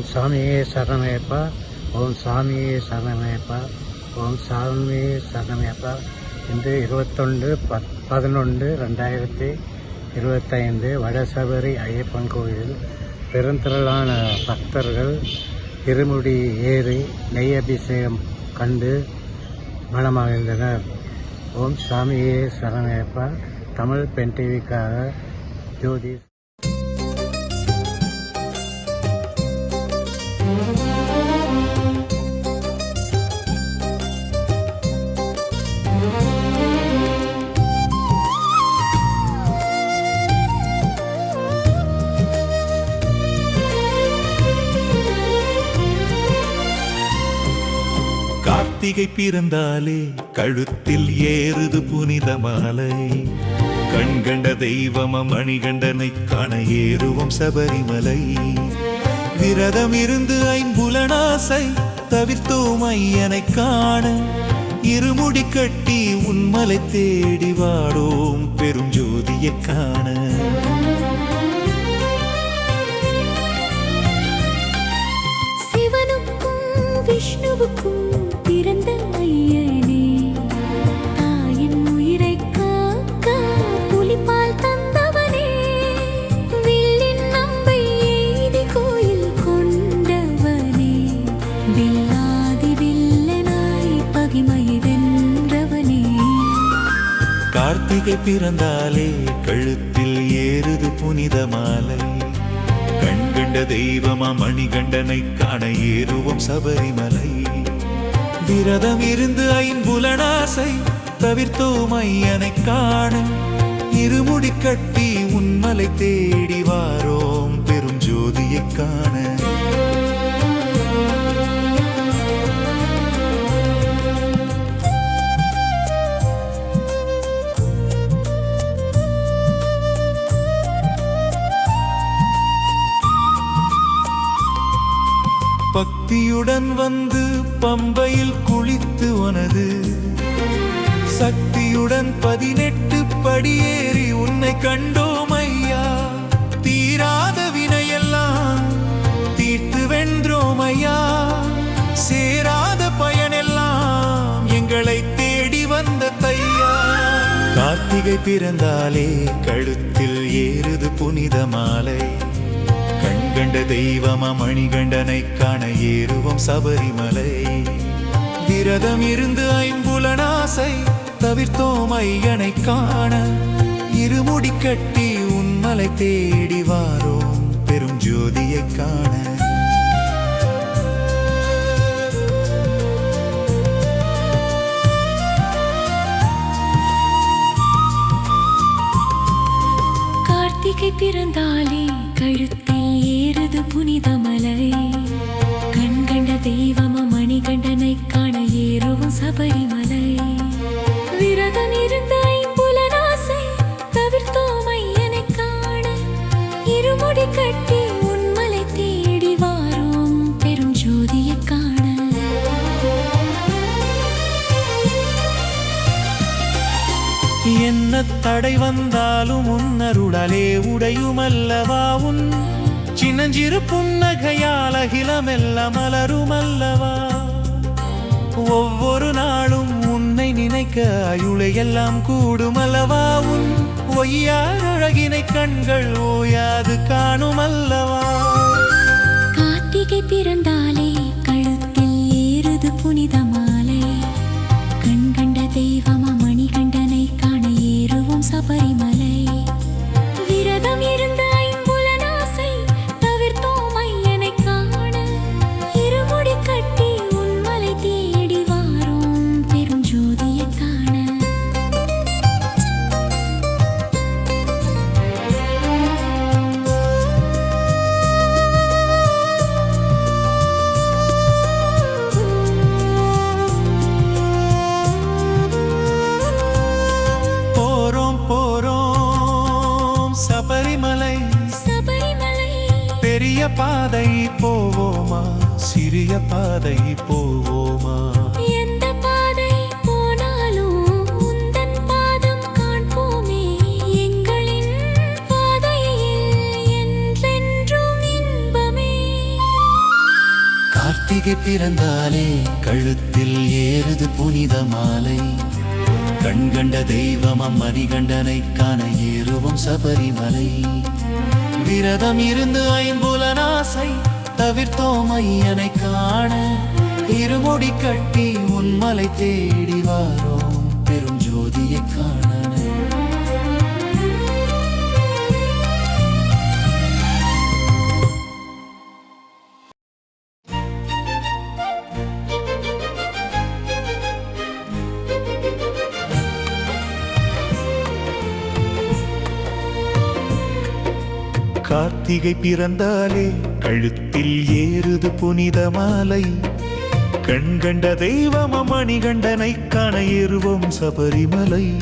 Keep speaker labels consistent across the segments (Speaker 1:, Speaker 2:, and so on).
Speaker 1: ஓம் சாமியே சரணமேப்பா. ஓம் சாமியே சரணமேப்பா. ஓம் சாமியே சரணமேப்பா. இன்று இருபத்தொன்று பத் பதினொன்று ரெண்டாயிரத்தி இருபத்தைந்து வடசபரி ஐயப்பன் கோயிலில் பெருந்திரளான பக்தர்கள் இருமுடி ஏறி நெய் அபிஷேகம் கண்டு மனமகிழ்ந்தனர் ஓம் சாமியே சரணமையப்பா தமிழ் பெண் டிவிக்காக ஜோதி
Speaker 2: கார்த்திகை பிறந்தாலே கழுத்தில் ஏறுது புனித மாலை. கண்கண்ட தெய்வம மணிகண்டனை காண ஏறுவோம் சபரிமலை. விரதம் இருந்து ஐம்புலனாசை தவிர்த்தோம் ஐயனை காண. இருமுடி கட்டி உன்மலை தேடி வாடோம் பெரும் ஜோதியை காண.
Speaker 3: சிவனுக்கும் விஷ்ணுவுக்கும்
Speaker 2: கார்த்திகை பிறந்தாலே கழுத்தில் ஏறுது புனித மாலை. கண்கண்ட தெய்வமா மணிகண்டனை காண ஏறுவோம் சபரிமலை. விரதம் இருந்து ஐம்புலனாசை தவிர்த்தோம் ஐயனை காண. இருமுடி கட்டி உன்மலை தேடி வாரோம் பெரும் ஜோதியை காண. பக்தியுடன் வந்து பம்பையில் குளித்து உனது. சக்தியுடன் பதினெட்டு படியேறி உன்னை கண்டோம் ஐயா. தீராத வினையெல்லாம் தீர்த்து வென்றோம் ஐயா. சேராத பயனெல்லாம் எங்களை தேடி வந்த தையா. கார்த்திகை பிறந்தாலே கழுத்தில் ஏறுது புனித மாலை. கண்ட தெய்வம மணிகண்டனை காண ஏறுவோம் சபரிமலை. விரதம் இருந்து ஐம்புலனாசை தவிர்த்தோம் ஐயனை காண. இருமுடி கட்டி உன்மலை தேடி வாரோம் பெரும் ஜோதியை காண.
Speaker 3: கார்த்திகை பிறந்தாலே கழுத்தில் ஏறுது புனிதமலை கண்கண்ட தெய்வம மணிகண்டனை காண ஏறும் சபரிமலை. விரதம் இருந்த ஐம்புலனாசை தவிர்த்தோம் ஐயனை காண. இருமுடி கட்டி உன்மலை தேடி வாரோம் பெரும் ஜோதியை காண.
Speaker 2: என்ன தடை வந்தாலும் உன்னருடலே உடையுமல்லவா உன் சின்னஞ்சிறு புன்னகையால் அகிலமெல்ல மலரும் அல்லவா ஒவ்வொரு நாளும் உன்னை நினைக்க அயுளையெல்லாம் கூடுமல்லவா? உன் ஒய்யார் அழகினை கண்கள் ஓயாது காணும் அல்லவா
Speaker 3: கார்த்திகை பிறந்தாலே கழுத்தில் ஏறுது புனிதம்.
Speaker 2: கார்த்திகை பிறந்தாலே கழுத்தில் ஏறுது புனித மாலை. கண்கண்ட தெய்வம் அம்மணிகண்டனை காண ஏறுவோம் சபரிமலை. விரதம் இருந்து ஐம்புலனாசை தவிர்த்தோம் ஐயனை காண. இருமுடி கட்டி உன்மலை தேடி வாரோம் கார்த்திகை பிறந்தாலே கழுத்தில் ஏறுது புனித மாலை. கண்கண்ட தெய்வம் மணிகண்டனை காண ஏறுவோம் சபரிமலை.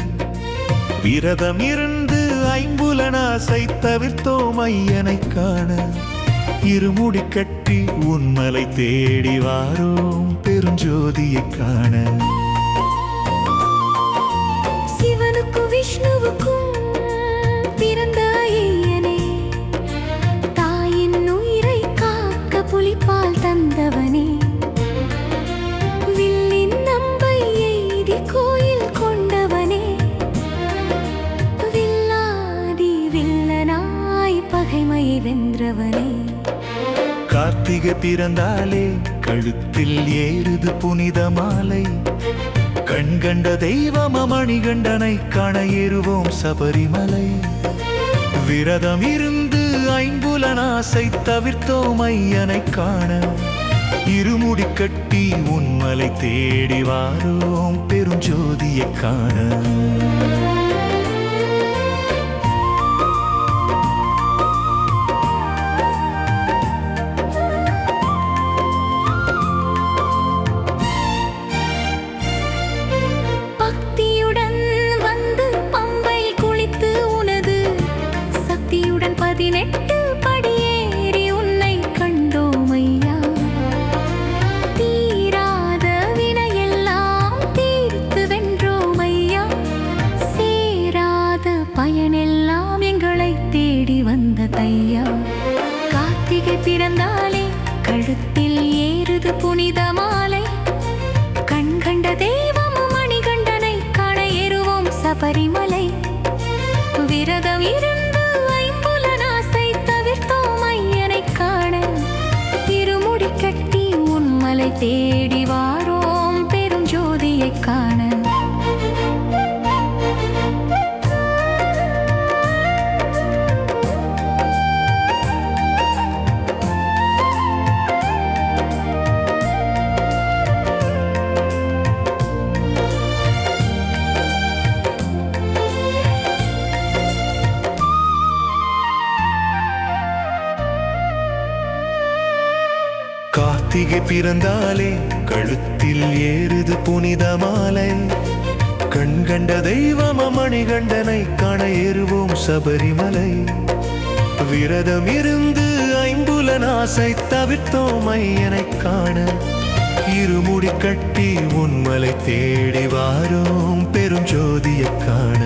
Speaker 2: விரதம் இருந்து ஐம்புலனாசை தவிர்த்தோம் ஐயனை காண. இருமுடி கட்டி உன்மலை தேடி வாரோம் பெருஞ்சோதியை காண.
Speaker 3: சிவனுக்கும் விஷ்ணுவுக்கும் பிறந்த
Speaker 2: பிறந்தாலே கழுத்தில் ஏறுது புனித மாலை. கண்கண்ட தெய்வம் மணிகண்டனை காண ஏறுவோம் சபரிமலை. விரதம் இருந்து ஐம்புலனாசை தவிர்த்தோம் ஐயனை காண. இருமுடி கட்டி உன்மலை தேடி வாரோம் பெருஞ்சோதியை காண.
Speaker 3: கார்த்திகை பிறந்தாலே கழுத்தில் ஏறுது புனித மாலை.
Speaker 2: கண்கண்ட தெய்வம் மணிகண்டனை காண ஏறுவோம் சபரிமலை. விரதம் இருந்து ஐம்புலனாசை தவிர்த்தோம் ஐயனை காண. இருமுடி கட்டி உன்மலை தேடி வாரோம் பெரும் ஜோதியை காண.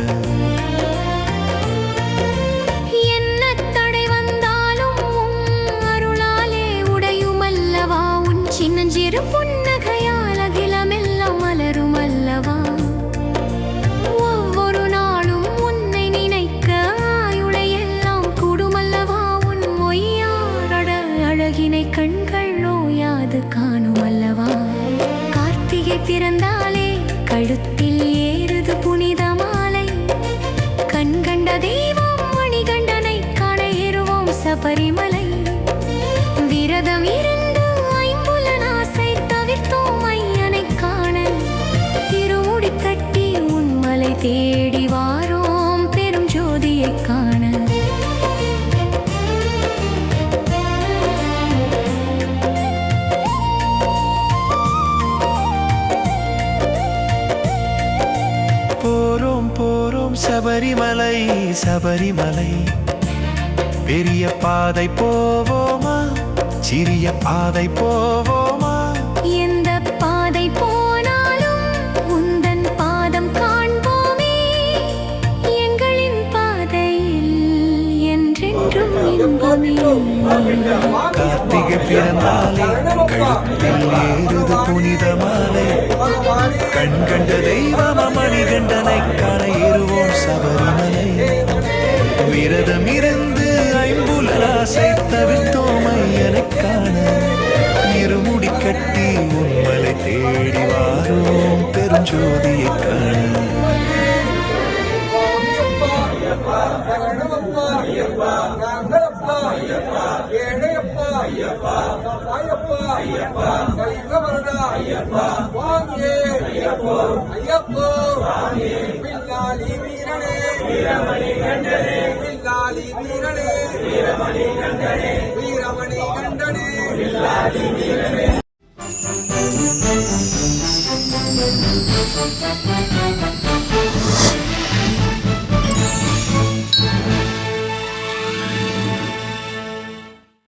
Speaker 2: போறோம் சபரிமலை சபரிமலை. பெரிய பாதை போவோமா? சிறிய பாதை போவோமா?
Speaker 3: எந்த பாதை போனாலும் உந்தன் பாதம் காண்போமே. எங்களின் பாதையில் என்றென்றும் இன்பம்.
Speaker 2: கார்த்திகை பிறந்தாலே கழுத்தில் ஏறுது புனித மாலை. கண் கண்ட தெய்வம மணிகண்டனை காண ஏறுவோம். சபரிமலை விரதம் இருந்து ஐம்புலராசை தவிர்த்தோமை எனக்கான இருமுடி கட்டி உம்மலை தேடி வாரோம் பெருஞ்சோதியை காண
Speaker 4: ஐயப்போ வில்லாலி வீரனே. வீரமணி கண்டனே வில்லாலி வீரனே. வீரமணி கண்டனே. வீரமணி கண்டனே வில்லாலி வீரனே